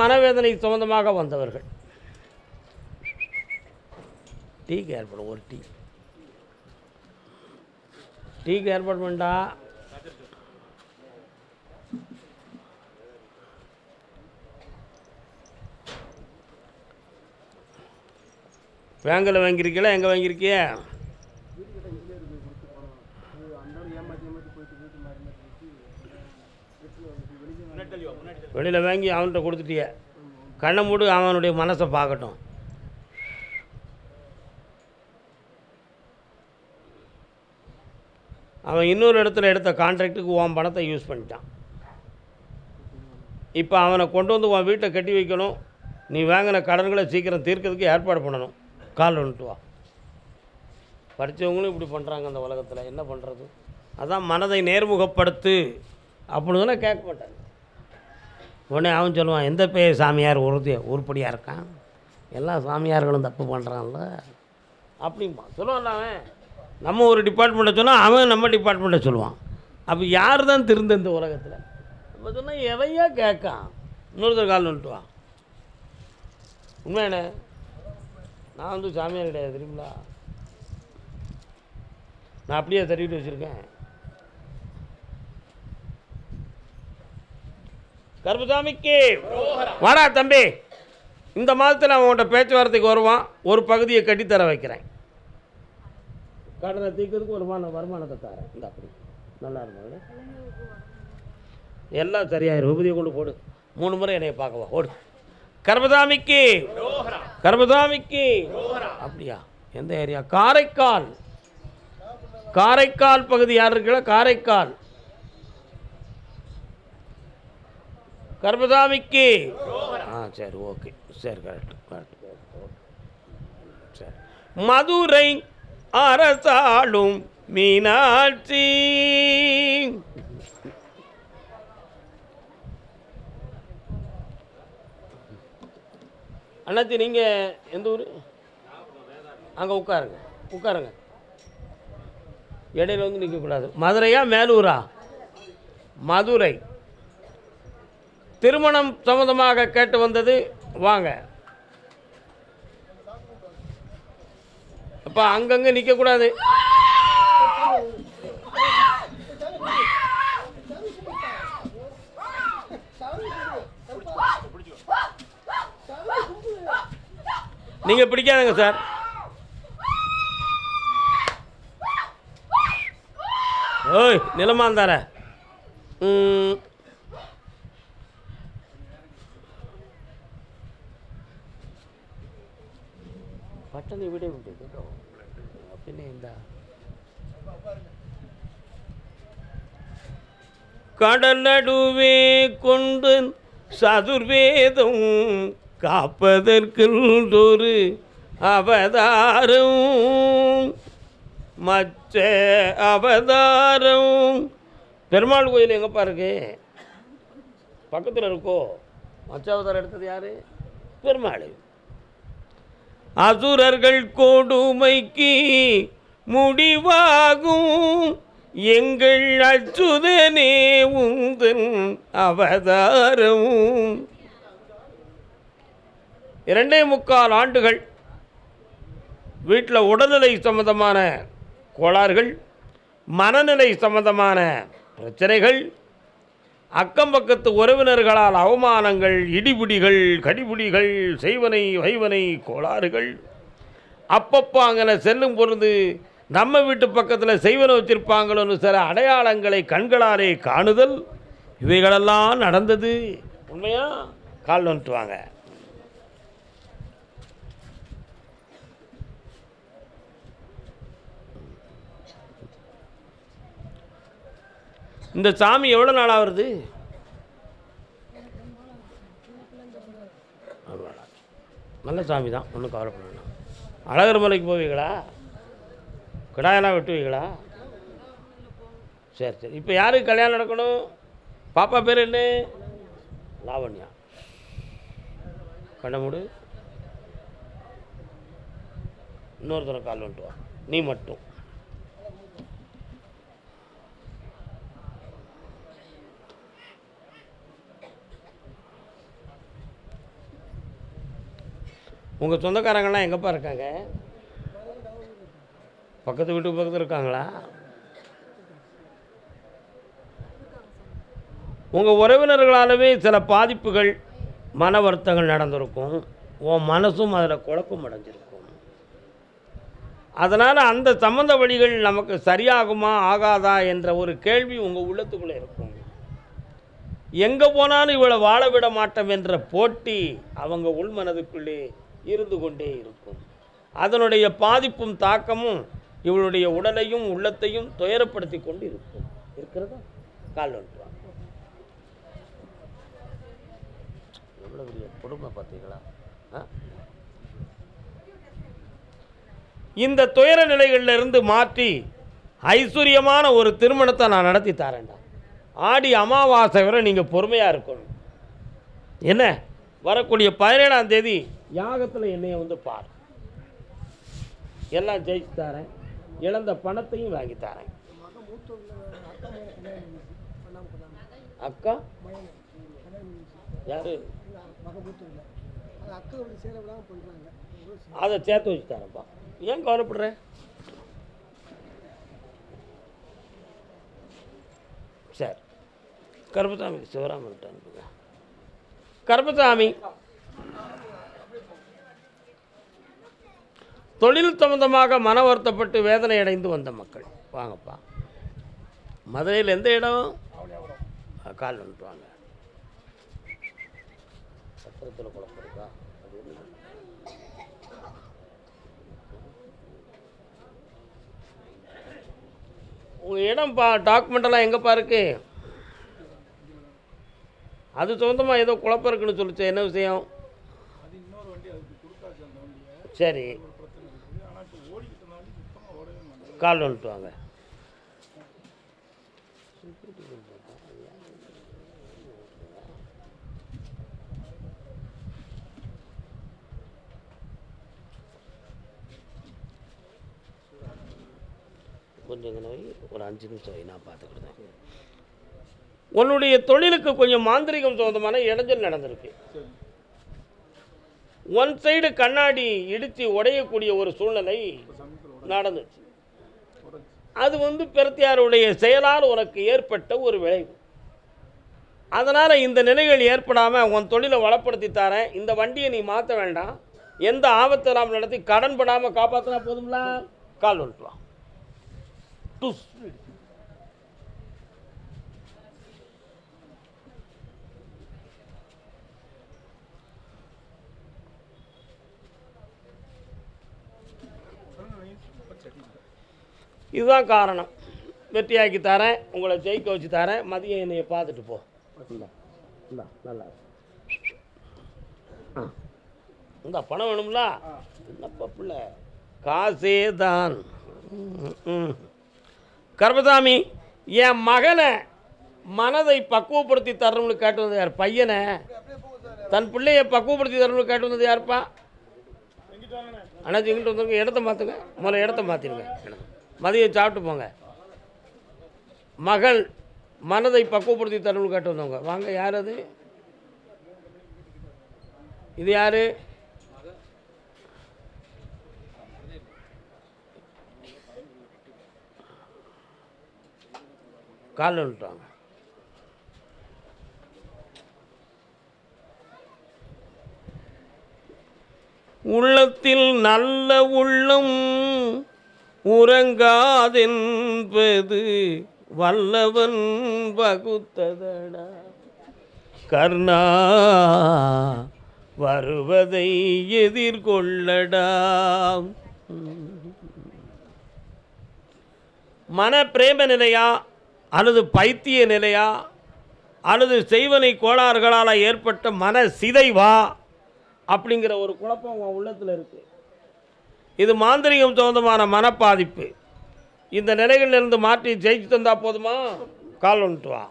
மனவேதனை சொந்தமாக வந்தவர்கள். டீக்கு ஏற்படும் ஒரு டீ. டீக்கு ஏற்பாடு பண்ணா பேங்கில் வாங்கியிருக்கீங்களா எங்கே வாங்கியிருக்கிய? வெளியில் வாங்கி அவன்கிட்ட கொடுத்துட்டிய. கண்ணை மூடு அவனுடைய மனசை பார்க்கட்டும். அவன் இன்னொரு இடத்துல எடுத்த கான்ட்ராக்டுக்கு உன் பணத்தை யூஸ் பண்ணிட்டான். இப்போ அவனை கொண்டு வந்து உன் வீட்டை கட்டி வைக்கணும். நீ வாங்கின கடன்களை சீக்கிரம் தீர்க்கிறதுக்கு ஏற்பாடு பண்ணணும். கால் வந்துட்டு வா. படித்தவங்களும் இப்படி பண்ணுறாங்க அந்த உலகத்தில். என்ன பண்ணுறது அதான் மனதை நேர்முகப்படுத்து. அப்படின்னு கேட்க மாட்டாங்க. உடனே அவன் சொல்லுவான் எந்த பேர் சாமியார் உறுதி உருப்படியாக இருக்கான்? எல்லா சாமியார்களும் தப்பு பண்ணுறான்ல அப்படிம்பா சொல்லுவான்ல அவன். நம்ம ஒரு டிபார்ட்மெண்ட்டை சொன்னால் அவன் நம்ம டிபார்ட்மெண்ட்டை சொல்லுவான். அப்போ யார் தான் திருந்த இந்த உலகத்தில்? நம்ம சொன்னால் எதையா கேட்கான். இன்னொருத்தர் கால் வந்துட்டு வா. உண்மையானே நான் வந்து சாமியார் கிடையாது தெரியுங்களா? நான் அப்படியே தருவிட்டு வச்சுருக்கேன். கர்பசாமிக்கு வாடா தம்பி. இந்த மாதத்தில் அவன் உன்கிட்ட பேச்சுவார்த்தைக்கு வருவான். ஒரு பகுதியை கட்டித்தர வைக்கிறேன். கடனை தீர்க்கிறதுக்கு ஒரு மான வருமானத்தை தரேன். இந்த அப்படி. நல்லா இருக்கும். எல்லாம் சரியாயிரும். விபதியை கொண்டு போடு. மூணு முறை என்னைய பார்க்கவா ஓடு. கர்மதாமிக்கு கர்மதாமிக்கு அப்படியா? எந்த ஏரியா? காரைக்கால். காரைக்கால் பகுதி யார் இருக்கல காரைக்கால். கர்மதாமிக்கு ஆ சரி ஓகே. சரி கரெக்ட் கரெக்ட் சரி. மதுரை அரசாளும் மீனாட்சி. அண்ணாச்சி நீங்கள் எந்த ஊர்? அங்கே உட்காருங்க உட்காருங்க. இடையில வந்து நிற்கக்கூடாது மதுரையா மேலூரா? மதுரை. திருமணம் சம்மந்தமாக கேட்டு வந்தது வாங்க. அப்போ அங்கங்கே நிற்கக்கூடாது நீங்கள் பிடிக்காதுங்க சார். ஓய் நிலமாந்தார. ம் ಪಟ್ಟಣ ವಿಡಿಯೋ ಉಂಟು ಪಿನ್ನೆಯಿಂದ கடலடுவே கொண்டு சதுர்வேதம் காப்பதற்கொரு அவதாரம் மச்ச அவதாரம் பெருமாள் கோயில் எங்கப்பா இருக்கு பக்கத்தில் இருக்கோ மச்ச அவதாரம் எடுத்தது யாரு பெருமாள் அசுரர்கள் கொடுமைக்கு முடிவாகும். எங்கள் அச்சுதனே உந்தன் அவதாரம் இரண்டே முக்கால் ஆண்டுகள் வீட்டில் உடல்நிலை சம்பந்தமான கோளாறுகள் மனநிலை சம்பந்தமான பிரச்சனைகள் அக்கம் பக்கத்து உறவினர்களால் அவமானங்கள் இடிபிடிகள் கடிபிடிகள் செய்வனை வைவனை கோளாறுகள். அப்பப்போ அங்கே செல்லும் பொழுது நம்ம வீட்டு பக்கத்தில் செய்வனை வச்சிருப்பாங்களோன்னு சில அடையாளங்களை கண்களாலே காணுதல் இவைகளெல்லாம் நடந்தது. உண்மையாக கால் வந்துட்டு வாங்க இந்த சாமி எவ்வளோ நாளாக வருது நல்ல சாமி தான். ஒன்றும் கவலைப்பட வேணாம். அழகர் மலைக்கு போவீங்களா? கிடாயெல்லாம் வெட்டுவீங்களா? சரி சரி. இப்போ யாருக்கு கல்யாணம் நடக்கணும்? பாப்பா பேர் என்ன? லாவண்யா. கண்ணமுடு இன்னொருத்தரை கால் வந்துட்டு நீ மட்டும். உங்கள் சொந்தக்காரங்களாம் எங்கேப்பா இருக்காங்க? பக்கத்து வீட்டுக்கு பக்கத்தில் இருக்காங்களா? உங்கள் உறவினர்களாலவே சில பாதிப்புகள் மன வருத்தங்கள் நடந்திருக்கும். உன் மனசும் அதில் குழப்பம் அடைஞ்சிருக்கும். அதனால் அந்த சம்மந்த வழிகள் நமக்கு சரியாகுமா ஆகாதா என்ற ஒரு கேள்வி உங்கள் உள்ளத்துக்குள்ளே இருக்கும். எங்கே போனாலும் இவளை வாழ விட மாட்டோம் என்ற போட்டி அவங்க உள்மனதுக்குள்ளே இருந்து கொண்டே இருக்கும். அதனுடைய பாதிப்பும் தாக்கமும் இவளுடைய உடலையும் உள்ளத்தையும் துயரப்படுத்தி கொண்டு இருக்கும் இருக்கிறதா? கால் வந்துட்டு எவ்வளோ பெரிய கொடுமை பார்த்தீங்களா? ஆ? இந்த துயர நிலைகளில் இருந்து மாற்றி ஐஸ்வர்யமான ஒரு திருமணத்தை நான் நடத்தி தரேன்டா. ஆடி அமாவாசை வரை நீங்கள் பொறுமையாக இருக்கணும். என்ன? வரக்கூடிய பதினேழாம் தேதி யாகத்தில் என்னையை வந்து பார். எல்லாம் ஜெயிச்சு தரேன். இழந்த பணத்தையும் வாங்கி தரேன். அக்கா? யாரு? அதை சேர்த்து வச்சு தரேன்ப்பா. ஏன் கவலைப்படுற? சரி. கருப்பசாமி சிவராமன் அனுப்புங்க. கருப்பசாமி. தொழில் சம்பந்தமாக மன வருத்தப்பட்டு வேதனை அடைந்து வந்த மக்கள். வாங்கப்பா. மதுரையில் எந்த இடம்? கால் வந்துட்டு வாங்க. சத்திரத்தில் குழம்பு இருக்கா? உங்கள் இடம்ப்பா டாக்குமெண்டெல்லாம் எங்கேப்பா இருக்கு? அது சொந்தமாக ஏதோ குழப்பம் இருக்குன்னு சொல்லிச்சு என்ன விஷயம்? சரி. கால் வந்துட்டு வாங்க. கொஞ்சம் ஒரு அஞ்சு நிமிஷம் வை, நான் பார்த்துக்கிட்டேன் உன்னுடைய தொழிலுக்கு கொஞ்சம் மாந்திரிகம் சொந்தமான இடைஞ்சல் நடந்திருக்கு. ஒன் சைடு கண்ணாடி இடித்து உடையக்கூடிய ஒரு சூழ்நிலை நடந்துச்சு. அது வந்து பிரத்தியாருடைய செயலால் உனக்கு ஏற்பட்ட ஒரு விளைவு. அதனால் இந்த நிலைகள் ஏற்படாமல் உன் தொழிலை வளப்படுத்தி தரேன். இந்த வண்டியை நீ மாற்ற வேண்டாம். எந்த ஆபத்தை நாம் நடத்தி கடன் படாமல் காப்பாற்றினா போதும்ல? கால் வந்துட்டு வா இதுதான் காரணம். வெற்றியாக்கி தரேன் உங்களை ஜெயிக்க வச்சு தரேன். மதியம் என்னைய பார்த்துட்டு போ. நல்லா இந்தா பணம் வேணும்ல? என்னப்பா பிள்ளை? காசே தான் ம், ம். கர்மசாமி என் மகனை மனதை பக்குவப்படுத்தி தரணும்னு கேட்டு வந்தது யார்? பையனை? தன் பிள்ளையை பக்குவப்படுத்தி தரணும்னு கேட்டு வந்தது யாருப்பா? அண்ணாச்சி இங்கிட்டு வந்துருங்க இடத்த மாற்றுங்க முதல்ல இடத்த மாற்றிடுங்க மதியம் சாப்பிட்டு போங்க. மகள் மனதை பக்குவப்படுத்தி தருள் கேட்டு வந்தவங்க. வாங்க யார் அது? இது யாரு? கால் விட்டாங்க உள்ளத்தில் நல்ல உள்ளம் உறங்காதென்பது வல்லவன் வகுத்ததடா. கர்ணா வருவதை எதிர்கொள்ளடா. மன பிரேம நிலையா அல்லது பைத்திய நிலையா அல்லது செய்வனை கோளாறுகளால் ஏற்பட்ட மன சிதைவா அப்படிங்கிற ஒரு குழப்பம் உன் உள்ளத்தில் இருக்குது இது மாந்திரிகம் சொந்தமான மனப்பாதிப்பு. இந்த நிலைகளிலிருந்து மாற்றி ஜெயிச்சு தந்தால் போதுமா? கால் வந்துட்டு வா.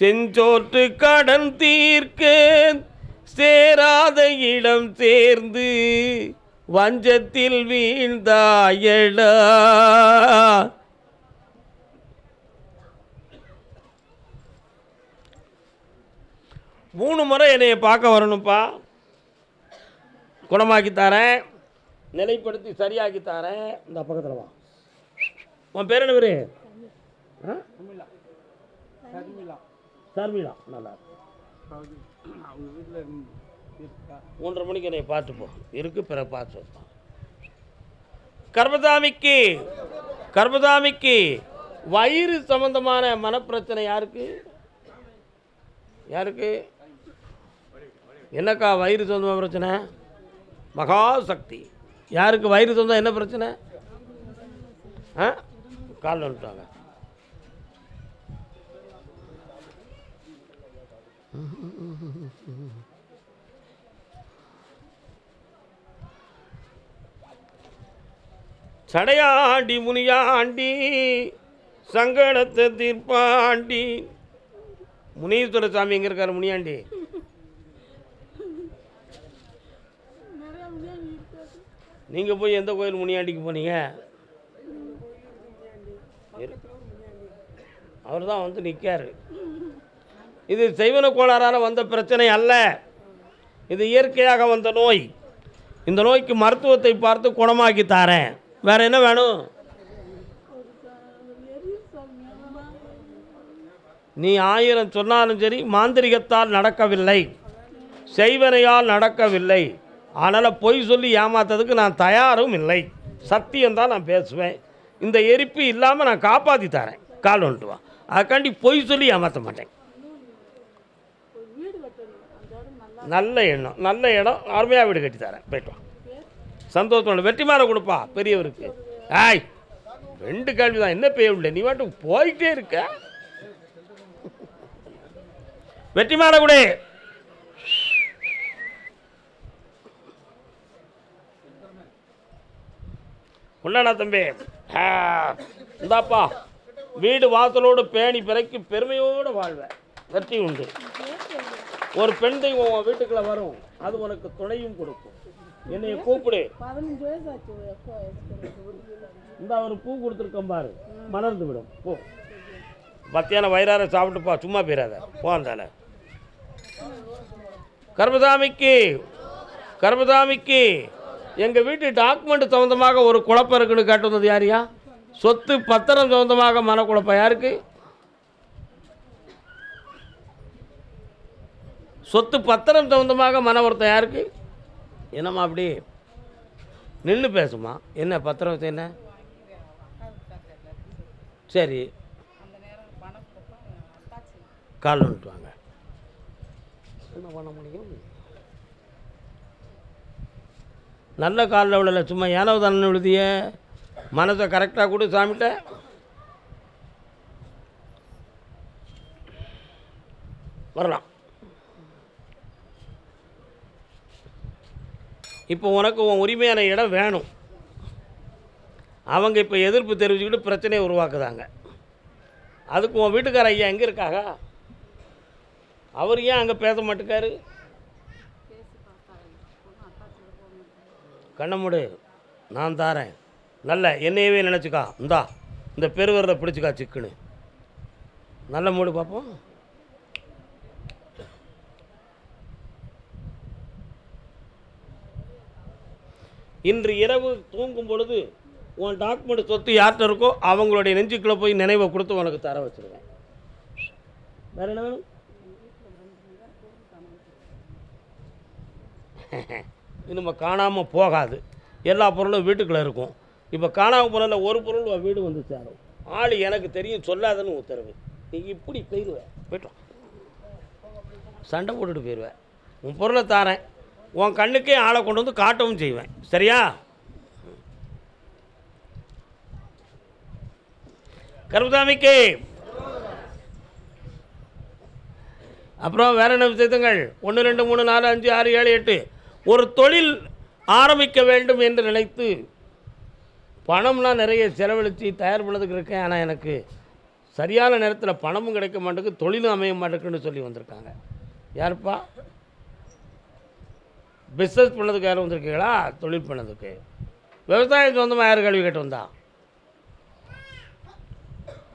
செஞ்சோற்று கடன் தீர்க்க சேராத இடம் சேர்ந்து வஞ்சத்தில் வீழ்ந்தாயடா. மூணு முறை என்னைய பார்க்க வரணும்ப்பா. குணமாக்கி தரேன். நிலைப்படுத்தி சரியாக்கி தரேன். இந்த பக்கத்தில் வா. உன் பேர் என்ன பேர் சர்மிளா. நல்லா மூன்றரை மணிக்கு என்னை பார்த்துப்போம் இருக்கு பிற பார்த்து வைப்பான் கர்மதாமிக்கு கர்மதாமிக்கு வயிறு சம்பந்தமான மனப்பிரச்சனை யாருக்கு? யாருக்கு? என்னக்கா வயிறு சம்பந்தமான பிரச்சனை? மகாசக்தி. யாருக்கு வயிறு சொந்தம் என்ன பிரச்சனை? ஆ? கால் வந்துட்டாங்க. சடையாண்டி முனியாண்டி சங்கடத்தை தீர்ப்பாண்டி. முனீஸ்வர சாமி எங்கே இருக்காரு முனியாண்டி? நீங்கள் போய் எந்த கோயில் முனியாண்டிக்கு போனீங்க? அவர் தான் வந்து நிற்கார் இது செய்வன கோளாறால் வந்த பிரச்சனை அல்ல. இது இயற்கையாக வந்த நோய். இந்த நோய்க்கு மருத்துவத்தை பார்த்து குணமாக்கி தாரேன். வேறு என்ன வேணும்? நீ ஆயிரம் சொன்னாலும் சரி மாந்திரிகத்தால் நடக்கவில்லை. செய்வனையால் நடக்கவில்லை. அதனால் பொய் சொல்லி ஏமாத்ததுக்கு நான் தயாரும் இல்லை. சத்தியம்தான் நான் பேசுவேன். இந்த எரிப்பு இல்லாமல் நான் காப்பாற்றி தரேன். கால் வந்துட்டு வா. அதுக்காண்டி பொய் சொல்லி ஏமாற்ற மாட்டேன். நல்ல எண்ணம். நல்ல இடம். அருமையாக வீடு கட்டி தரேன். போயிட்டு வா. சந்தோஷம் வெற்றி மாற கொடுப்பா பெரியவருக்கு. ஆய் ரெண்டு கேள்வி தான் என்ன பெய்ய இல்லை நீ மட்டும் போயிட்டே இருக்க. வெற்றி மாற கொடு. உள்ளடா தம்பி. இந்தாப்பா. வீடு வாசலோடு பேணி பிறக்கி பெருமையோடு வாழ்வேன் வெற்றி உண்டு. ஒரு பெண் தெய்வம் உன் வீட்டுக்குள்ள வரும். அது உனக்கு துணையும் கொடுக்கும். என்னைய கூப்பிடு. இந்த ஒரு பூ கொடுத்துருக்கோம் பாரு. மலர்ந்து விடும். போ. மத்தியானம் வயிறார சாப்பிட்டுப்பா. சும்மா போயிடாத. போ அந்தால கர்மதாமிக்கு கர்மதாமிக்கு எங்கள் வீட்டு டாக்குமெண்ட் சம்மந்தமாக ஒரு குழப்பம் இருக்குன்னு கேட்டு வந்தது யாரியா சொத்து பத்திரம் சம்மந்தமாக மனக்குழப்பம் யாருக்கு? சொத்து பத்திரம் சம்மந்தமாக மன வருத்தம் யாருக்கு? என்னம்மா அப்படி? நின்று பேசுமா என்ன பத்திரம் என்ன? சரி. கால் வந்துட்டு வாங்க என்ன பண்ண முடியும்? நல்ல காலில் விழலை சும்மா ஏனவு தானே விழுதிய மனசை கரெக்டாக கொடு சாமிட்ட வரலாம். இப்போ உனக்கு உன் உரிமையான இடம் வேணும். அவங்க இப்போ எதிர்ப்பு தெரிவிச்சுக்கிட்டு பிரச்சனையை உருவாக்குதாங்க. அதுக்கு உன் வீட்டுக்கார ஐயா எங்கே இருக்காங்க அவர் ஏன் அங்கே பேச மாட்டேக்காரு? கண்ணமுடு. நான் தாரேன். நல்ல என்னையவே நினச்சிக்கா. இந்தா இந்த பெருவரில் பிடிச்சிக்கா சிக்குன்னு. நல்ல மூடு பார்ப்போம். இன்று இரவு தூங்கும் பொழுது உன் டாக்குமெண்ட் சொத்து யார்கிட்ட இருக்கோ அவங்களுடைய நெஞ்சுக்குள்ளே போய் நினைவை கொடுத்து உனக்கு தர வச்சுருவேன். வேற என்ன வேணும்? நம்ம காணாமல் போகாது. எல்லா பொருளும் வீட்டுக்குள்ளே இருக்கும். இப்போ காணாமல் போனதில் ஒரு பொருள் உன் வீடு வந்து சேரும். ஆள் எனக்கு தெரியும் சொல்லாதன்னு உத்தரவு. நீ இப்படி போயிடுவேன் போயிட்டோம் சண்டை போட்டுட்டு போயிடுவேன் உன் பொருளை தாரேன். உன் கண்ணுக்கே ஆளை கொண்டு வந்து காட்டவும் செய்வேன். சரியா? கருப்புதாமிக்கு அப்புறம் வேற என்ன விஷயத்துங்கள் ஒன்று ரெண்டு மூணு நாலு அஞ்சு ஆறு ஏழு எட்டு. ஒரு தொழில் ஆரம்பிக்க வேண்டும் என்று நினைத்து பணம்லாம் நிறைய செலவழித்து தயார் பண்ணதுக்கு இருக்கேன். ஆனால் எனக்கு சரியான நேரத்தில் பணமும் கிடைக்க மாட்டேங்குது தொழிலும் அமைய மாட்டேங்குன்னு சொல்லி வந்திருக்காங்க. யாருப்பா? பிஸ்னஸ் பண்ணதுக்கு யாரும் வந்திருக்கீங்களா? தொழில் பண்ணதுக்கு. விவசாயம் சொந்தமாக யார் கல்வி கேட்டு வந்தா?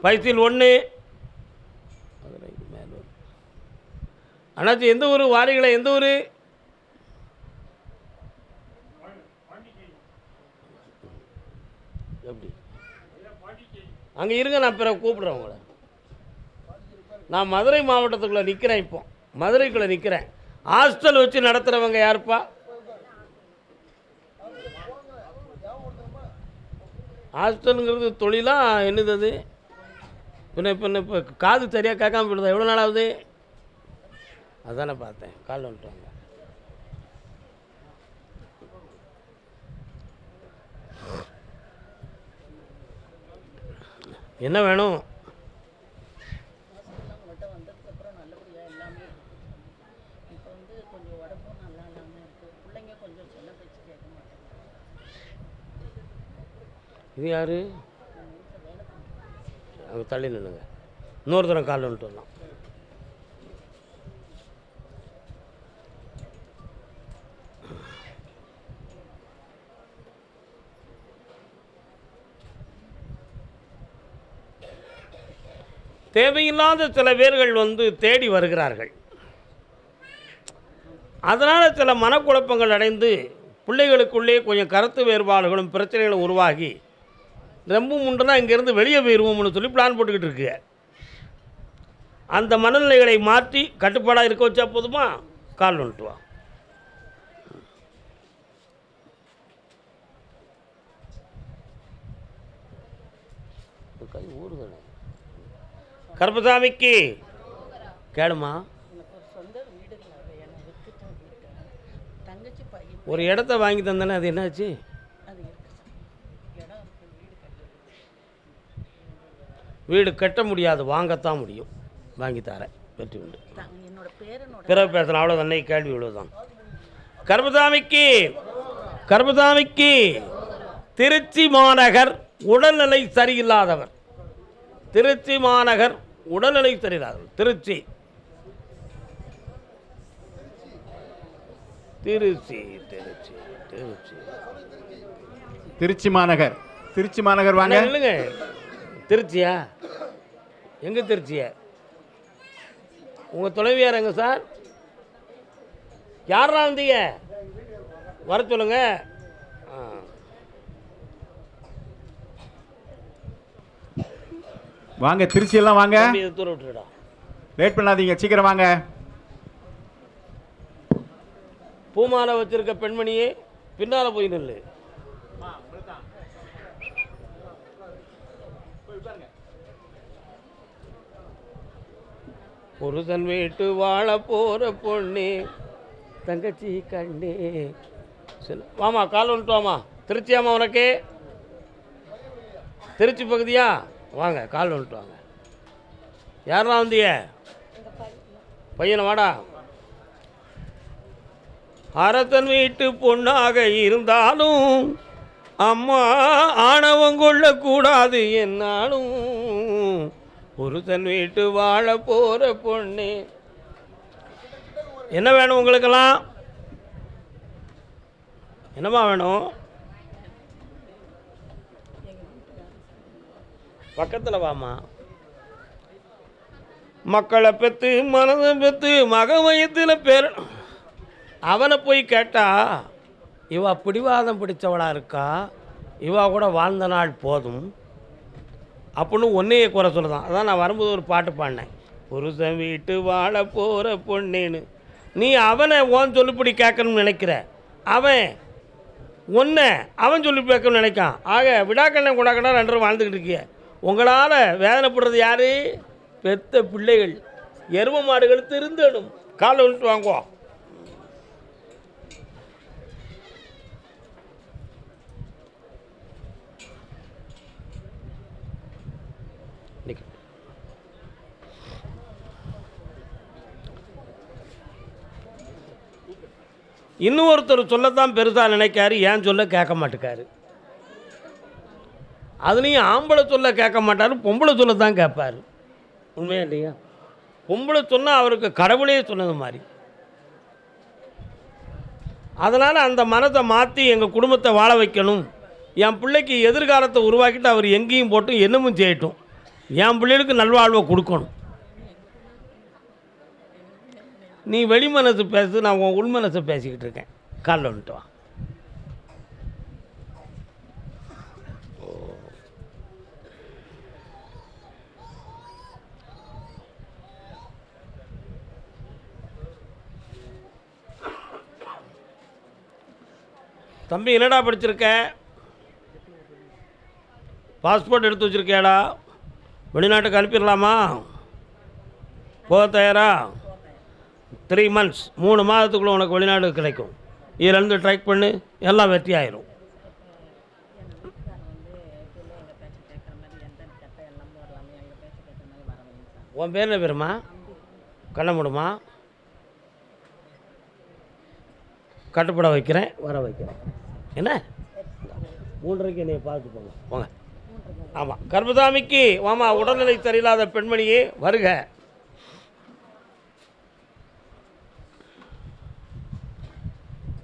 வயசில் ஒன்று அண்ணாச்சி எந்த ஊர்? வாரிகளை எந்த ஊர்? எப்படி? அங்கே இருங்க நான் பிறகு கூப்பிட்றேன் உங்களை. நான் மதுரை மாவட்டத்துக்குள்ளே நிற்கிறேன் இப்போ. மதுரைக்குள்ளே நிற்கிறேன் ஹாஸ்டல் வச்சு நடத்துகிறவங்க யாருப்பா? ஹாஸ்டலுங்கிறது தொழிலாக என்னது அது? பின்ன இப்போ இப்போ காது சரியாக கேட்காம போயிடுதா? எவ்வளோ நாள் ஆகுது அதானே பார்த்தேன். கால் வந்துட்டாங்க என்ன வேணும் உங்கள்கிட்ட வந்ததுக்கப்புறம் நல்லபடியாக எல்லாமே இருக்கு இப்போ வந்து கொஞ்சம் உடம்பும் நல்லா இல்லாமல் இருக்குது பிள்ளைங்க கொஞ்சம் சொல்ல பேச்சு கேட்க மாட்டேங்குது இது யாரு? அங்கே தள்ளி நின்னுங்க இன்னொரு தரம் கால் வந்துட்டு வரலாம். தேவையில்லாத சில பேர்கள் வந்து தேடி வருகிறார்கள். அதனால் சில மனக்குழப்பங்கள் அடைந்து பிள்ளைகளுக்குள்ளே கொஞ்சம் கருத்து வேறுபாடுகளும் பிரச்சனைகளும் உருவாகி ரொம்ப முண்டுனா இங்கேருந்து வெளியே போயிடுவோம்னு சொல்லி பிளான் போட்டுக்கிட்டு இருக்கு. அந்த மனநிலைகளை மாற்றி கட்டுப்பாடாக இருக்க வச்சா போதுமா? கால் வந்துட்டு வா. இந்த கருப்பசாமிக்கு. கேளுமா. ஒரு இடத்த வாங்கி தந்தானே அது என்னாச்சு? வீடு கட்ட முடியாது வாங்கத்தான் முடியும். வாங்கி தரேன் வெற்றி உண்டு. பிறகு பேசலாம் அவ்வளோ தன்னை கேள்வி இவ்வளோதான் கர்மசாமிக்கு கர்மசாமிக்கு திருச்சி மாநகர் உடல்நிலை சரியில்லாதவர். திருச்சி மாநகர் உடல்நிலை சரியில்லாதவர் திருச்சி. திருச்சி திருச்சி திருச்சி. திருச்சி மாநகர். திருச்சி மாநகர் வாங்க. இல்லைங்க திருச்சியா? எங்கே திருச்சியா? உங்கள் துணைவியார் எங்க சார்? யாரா வந்தீங்க? வர சொல்லுங்க ஆ. வாங்க திருச்சி எல்லாம் வாங்க லேட் பண்ணாதீங்க சீக்கிரம் வாங்க. பூமாலை வச்சிருக்க பெண்மணியே பின்னால போய் நில்லு. புருஷன் வீட்டு வாழ போற பொண்ணு தங்கச்சி கண்ணே. வாமா கால் வந்துட்டு வாமா. திருச்சியாமா உனக்கு? திருச்சி பகுதியா? வாங்க கால் வந்துட்டு வாங்க. யாரெல்லாம் வந்திய? பையனை வாடா. அரசன் வீட்டு பொண்ணாக இருந்தாலும் அம்மா ஆணவம் கொள்ளக்கூடாது என்னாலும். புருஷன் வீட்டு வாழ போகிற பொண்ணு. என்ன வேணும் உங்களுக்கெல்லாம்? என்னம்மா வேணும்? பக்கத்தில் வாமா மக்களை பெற்று மனதை பெற்று மக வயத்தில் பேர் அவனை போய் கேட்டால் இவா பிடிவாதம் பிடித்தவளாக இருக்கா? இவா கூட வாழ்ந்த நாள் போதும். அப்படின்னு ஒன்றையே குறை சொல்லுதான். அதான் நான் வரும்போது ஒரு பாட்டு பாடினேன். புருஷன் வீட்டு வாழ போகிற பொண்ணேன்னு. நீ அவனை ஓன் சொல்லுப்படி கேட்கணும்னு நினைக்கிற? அவன் ஒன்று அவன் சொல்லி கேட்கணும்னு நினைக்கான். ஆக விடாக்கண்ணன் குடாக்கண்ணா ரெண்டு பேரும் வாழ்ந்துக்கிட்டு இருக்கிய. உங்களால் வேதனைப்படுறது யார்? பெத்த பிள்ளைகள். எரும மாடுகள் திருந்தணும். காலை விட்டு வாங்குவோம் இன்னொருத்தர் இன்னும் ஒருத்தர் சொல்லத்தான் பெருசாக நினைக்காரு ஏன் சொல்ல கேட்க மாட்டேக்காரு. அதுலேயும் ஆம்பளை சொல்ல கேட்க மாட்டார் பொம்பளை சொல்ல தான் கேட்பார். உண்மையா இல்லையா? பொம்பளை சொன்னால் அவருக்கு கடவுளே சொன்னது மாதிரி. அதனால் அந்த மனத்தை மாற்றி எங்கள் குடும்பத்தை வாழ வைக்கணும். என் பிள்ளைக்கு எதிர்காலத்தை உருவாக்கிட்டு அவர் எங்கேயும் போட்டும் என்னமும் செய்யட்டும். என் பிள்ளைகளுக்கு நல்வாழ்வை கொடுக்கணும். நீ வெளி மனசு பேசு நான் உன் உள் மனசை பேசிக்கிட்டு இருக்கேன். காலைல வந்துட்டு வா. தம்பி என்னடா படிச்சிருக்க? பாஸ்போர்ட் எடுத்து வச்சிருக்கியாடா? வெளிநாட்டுக்கு அனுப்பிடலாமா? போக தயாரா? த்ரீ மந்த்ஸ் மூணு மாதத்துக்குள்ளே உனக்கு வெளிநாடு கிடைக்கும். இதுலேருந்து ட்ரை பண்ணு எல்லாம் வெற்றி ஆயிரும். உன் பேர் என்ன வந்து கண்ண எங்கள் பேச்சு கேட்குற மாதிரி எந்த கெட்ட எண்ணமும் வரலாமே எங்கள் பேச்சு கேட்குற மாதிரி வரலைங்க சார் உன் பேர் என்ன பேருமா கண்ணமுடுமா கட்டுப்பட வைக்கிறேன் வர வைக்கிறேன். என்ன? மூன்றரைக்கு என்னை பார்த்து போங்க. போங்க. ஆமாம் கர்மதாமிக்கு ஆமாம் உடல்நிலை சரியில்லாத பெண்மணியே வருக.